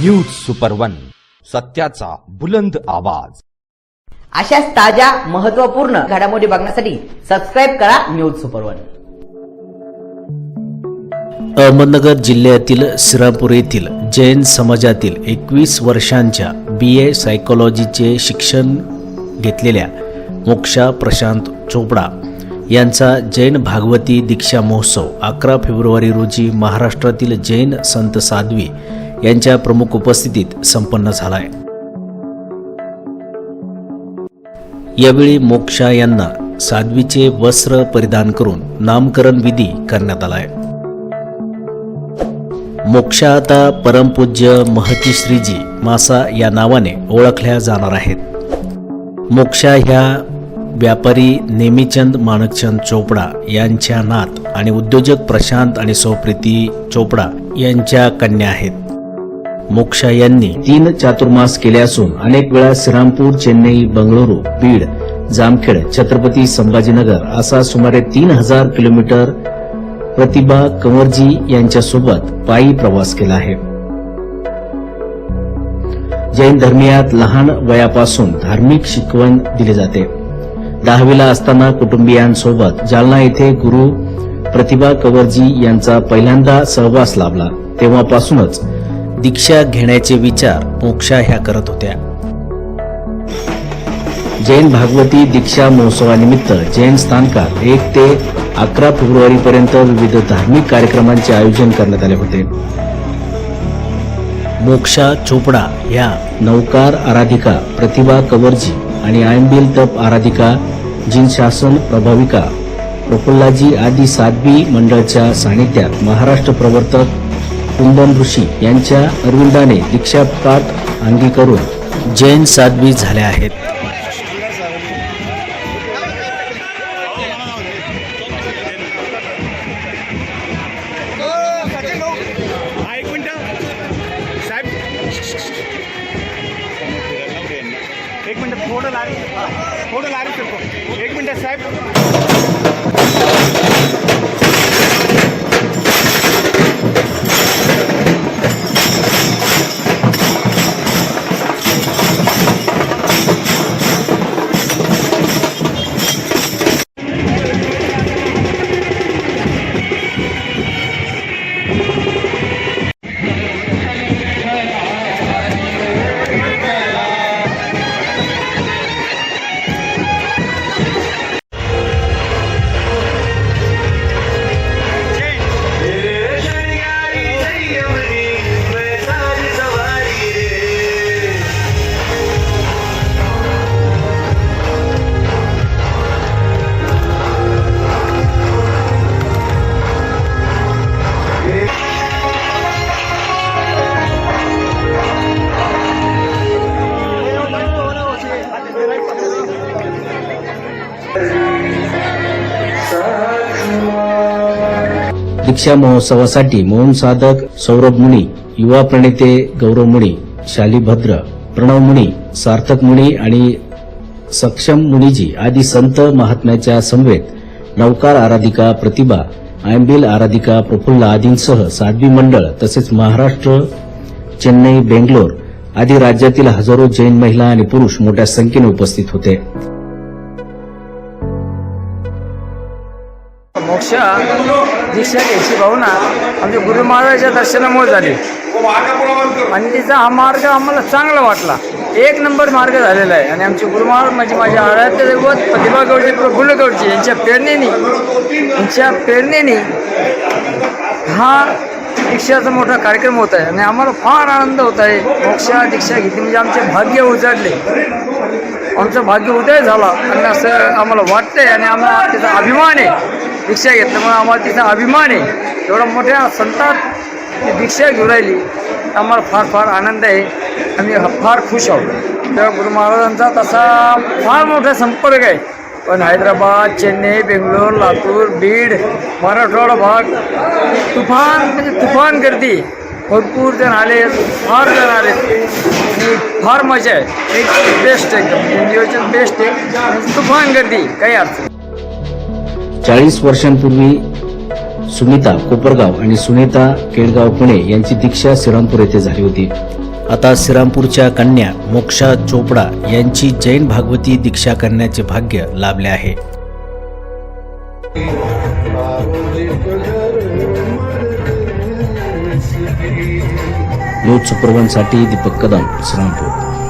News super one सत्याचा बुलंद आवाज. अशाच ताज्या महत्त्वपूर्ण घडामोडी बघण्यासाठी सबस्क्राईब करा न्यूज सुपर वन अहमदनगर जिल्ह्यातील श्रीरामपूर येथील जैन समाजातील एकवीस वर्षांच्या बी ए सायकोलॉजीचे शिक्षण घेतलेल्या मोक्षा प्रशांत चोपडा यांचा जैन भागवती दीक्षा महोत्सव अकरा फेब्रुवारी रोजी महाराष्ट्रातील जैन संत साध्वी यांच्या प्रमुख उपस्थितीत संपन्न झाला आहे यावेळी मोक्षा यांना साध्वीचे वस्त्र परिधान करून नामकरण विधी करण्यात आला आहे मोक्षा आता परमपूज्य महतीश्रीजी मासा या नावाने ओळखल्या जाणार आहेत. मोक्षा ह्या व्यापारी नेमीचंद माणकचंद चोपडा यांच्या नात आणि उद्योजक प्रशांत आणि सौप्रीती चोपडा यांच्या कन्या आहेत. मोक्षा यांनी तीन चातुर्मास केले असून अनेक वेळा श्रीरामपूर चेन्नई बंगळुरू बीड जामखेड छत्रपती संभाजीनगर असा सुमारे तीन हजार किलोमीटर प्रतिभा कंवरजी यांच्यासोबत पायी प्रवास केला आहे. जैन धर्मियात लहान वयापासून धार्मिक शिकवण दिली जाते. दहावीला असताना कुटुंबियांसोबत जालना येथे गुरु प्रतिभा कंवरजी यांचा पहिल्यांदा सहवास लाभला. तेव्हापासूनच दीक्षा घेण्याचे विचार मोक्षा ह्या करत होत्या. जैन भागवती दीक्षा महोत्सवानिमित्त जैन स्थानकात एक ते अकरा फेब्रुवारी पर्यंत विविध धार्मिक कार्यक्रमांचे आयोजन करण्यात आले होते. मोक्षा चोपडा या नौकार आराधिका प्रतिभा कवरजी आणि आयंबिल तप आराधिका जिनशासन प्रभाविका प्रफुल्लाजी आदी साध्वी मंडळच्या सानिध्यात महाराष्ट्र प्रवर्तक कुंदन ऋषी यांच्या अरविंदाने दीक्षापाठ अंगी करून जैन साध्वी झाल्या आहेत. एक मिनटं. साहेब. एक थोडं लारी थोडं लारी एक मिनटं साहेब. दीक्षा महोत्सवासाठी मौन साधक सौरभ मुनी युवा प्रणेते गौरव मुनी शालीभद्र प्रणव मुनी सार्थक मुनी आणि सक्षम मुनीजी आदी संत महात्म्याच्या समवेत नौकार आराधिका प्रतिभा आयंबिल आराधिका प्रफुल्ल आदींसह साध्वी मंडळ तसेच महाराष्ट्र चेन्नई बेंगलोर आदी राज्यातील हजारो जैन महिला आणि पुरुष मोठ्या संख्येने उपस्थित होते. मोक्षा दीक्षा घ्यायची भावना आमच्या गुरु महाराजाच्या दर्शनामुळे झाली. आणि तिचा हा मार्ग आम्हाला चांगला वाटला. एक नंबर मार्ग झालेला आहे. आणि आमचे गुरु महाराज म्हणजे माझ्या आराध्य दैवत प्रतिभा गौडजी प्रफुल्ल गौडजी यांच्या प्रेरणेने यांच्या प्रेरणेने हा दीक्षाचा मोठा कार्यक्रम होत आहे. आणि आम्हाला फार आनंद होत आहे. मोक्षा दीक्षा घेतली. म्हणजे आमचे भाग्य उजाडले. आमचं भाग्य उदय झाला. आणि असं आम्हाला वाटतंय. आणि आम्हाला त्याचा अभिमान आहे. दीक्षा घेतल्यामुळे आम्हाला तिथं अभिमान आहे. एवढा मोठ्या संतात ती दीक्षा घेऊन राहिली. आम्हाला फार फार आनंद आहे. आम्ही फार खुश आहोत. तेव्हा गुरु महाराजांचा तसा फार मोठा संपर्क आहे. पण हैदराबाद चेन्नई बेंगलोर लातूर बीड मराठवाडा भाग तुफान म्हणजे तुफान गर्दी. भरपूर जण आले फार जण आले. आणि फार मजा आहे. एक बेस्ट एकदम. नियोजन बेस्ट आहे तुफान गर्दी. काही अडचण नाही. चाळीस वर्षांपूर्वी सुनीता कोपरगाव आणि सुनीता केळगाव पुणे यांची दीक्षा श्रीरामपूर येथे झाली होती. आता श्रीरामपूरच्या कन्या मोक्षा चोपडा यांची जैन भागवती दीक्षा करण्याचे भाग्य लाभले आहे. न्यूज सुप्रवनसाठी दीपक कदम श्रीरामपूर.